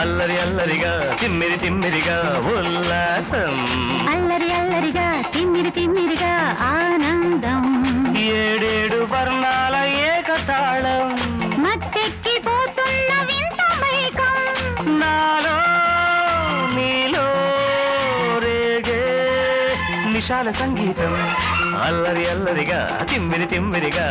అల్లరి అల్లరిగా తిమ్మిరి తిమ్మిరిగా ఉల్లాసం అల్లరి అల్లరిగా తిమ్మిరి తిమ్మిరిగా ఆనందం ఏడేడు వర్ణాల నిశాల సంగీతం. అల్లరి అల్లరిగా తిమ్మిరి తిమ్మిరిగా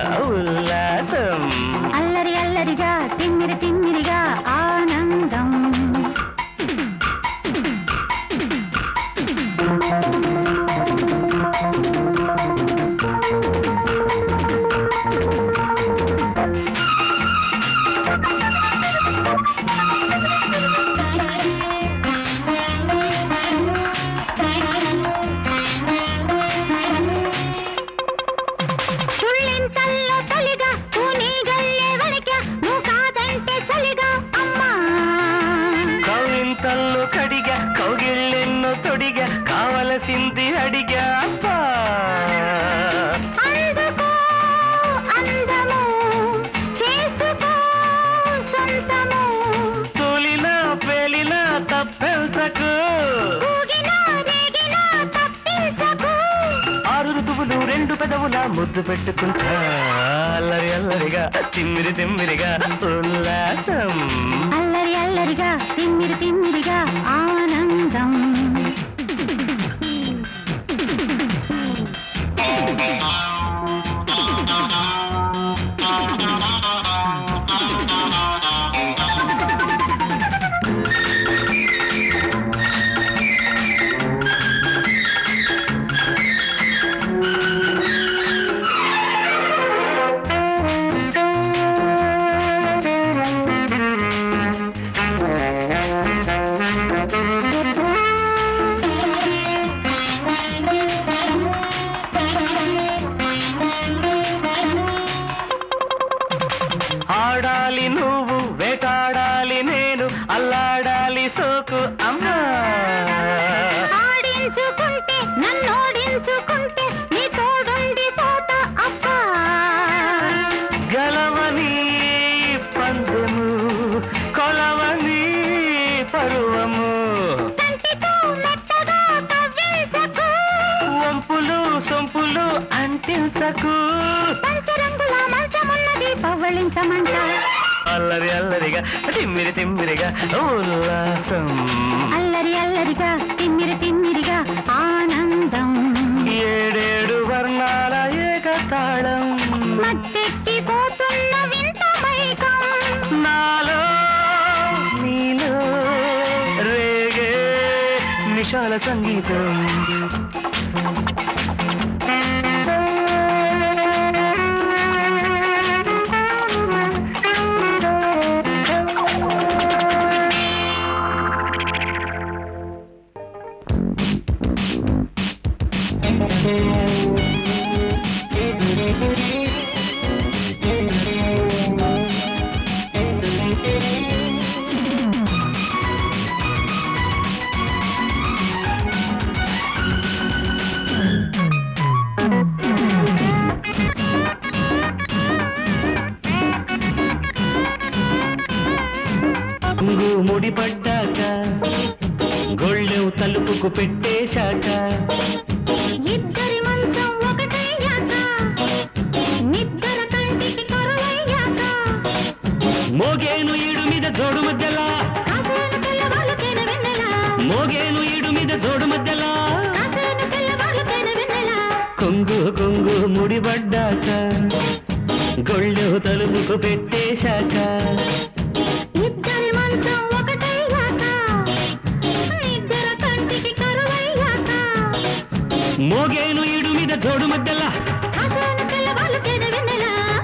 నా ముద్దు పెట్టుకుంటా. అల్లరి అల్లరిగా తిమ్మిరి తిమ్మిరిగా ఉల్లాసం. అల్లరి అల్లరిగా తిమ్మిరి తిమ్మిరిగా ఆనందం. ఆడాలి నువ్వు వేటాడాలి నేను అల్లాడాలి సోకు అమ్మా. పవ్వళించమంట అల్లరి అల్లరిగా తిమ్మిరి తిమ్మిరిగా ఉల్లాసం. అల్లరి అల్లరిగా తిమ్మిరి తిమ్మిరిగా ఆనందం. ఏడేడు వర్ణాల ఏకతాళం. మత్తెక్కిపోతున్న వింత మైకం నాలో నీలో రేగే నిశాల సంగీతం. కుంగు ముడిపడ్డాక గొళ్ళెవు తలుపుకు పెట్టేశాక. ఇద్దరి మంచం ఒకటయ్యాక నిద్దర కంటికి కొరవయ్యాక. మోగేను ఈడు మీద జోడు మధ్యలా. మోగేను ఈడు మీద జోడు మధ్యలా. కొంగు కొంగు ముడిపడ్డాక గొళ్ళెవు తలుపుకు పెట్టేశాక. మోగేను ఈడు మీద జోడు మధ్యలా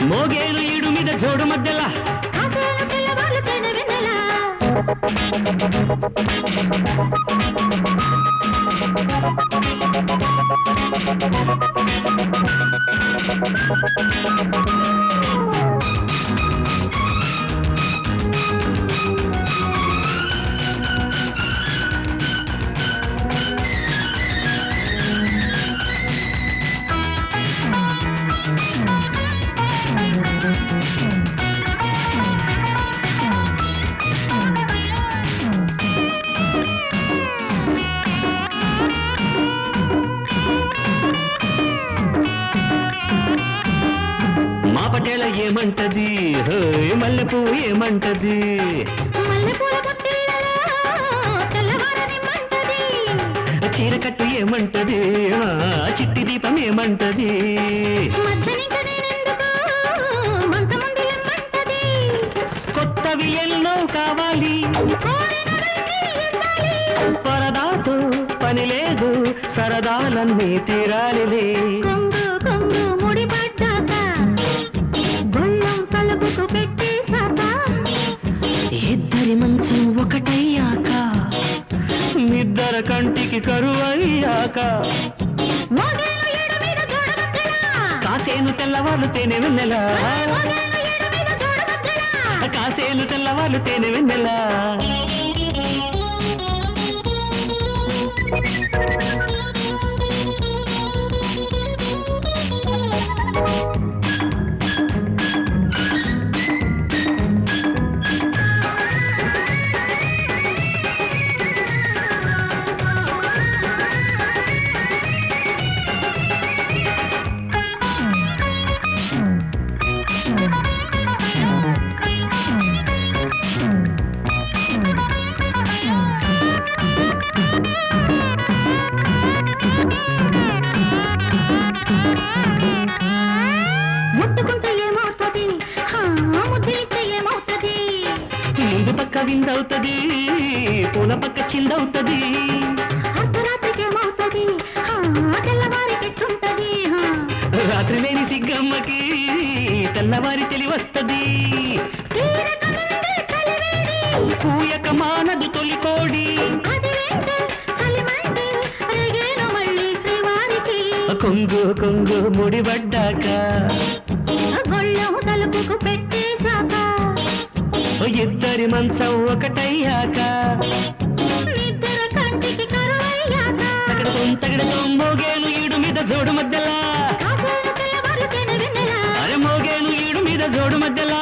మోగేను ఈడు మీద జోడు మధ్యలా ఏమంటది? హోయ్ మల్లెపూ ఏమంటది? చీరకట్టు ఏమంటది? ఆ, చిట్టి దీపం ఏమంటది? కొత్తవి ఎన్నో కావాలి. పరదాతో పని లేదు సరదాలన్నీ తీరాలిలే. కంటికి కరువయ్యాక కాసేను తెల్లవాళ్ళు తేనె వెన్నెలా? కాసేను తెల్లవాళ్ళు తేనె వెన్నెలా? పక్క విందవుతది పూల పక్క చిందవుతది. రాత్రి లేని సిగ్గమ్మకి తెల్లవారి తెలివస్తది. కూయక మానదు తొలికోడి. కొంగు కొంగు ముడిపడ్డాక. గొళ్ళెం తలుపుకు పెట్టేశాక ఇద్దరి మంచం ఒకటయ్యాక. మోగేను ఈడు మీద జోడు మధ్యలా. అరే మోగేను ఈడు మీద జోడు మధ్యలా.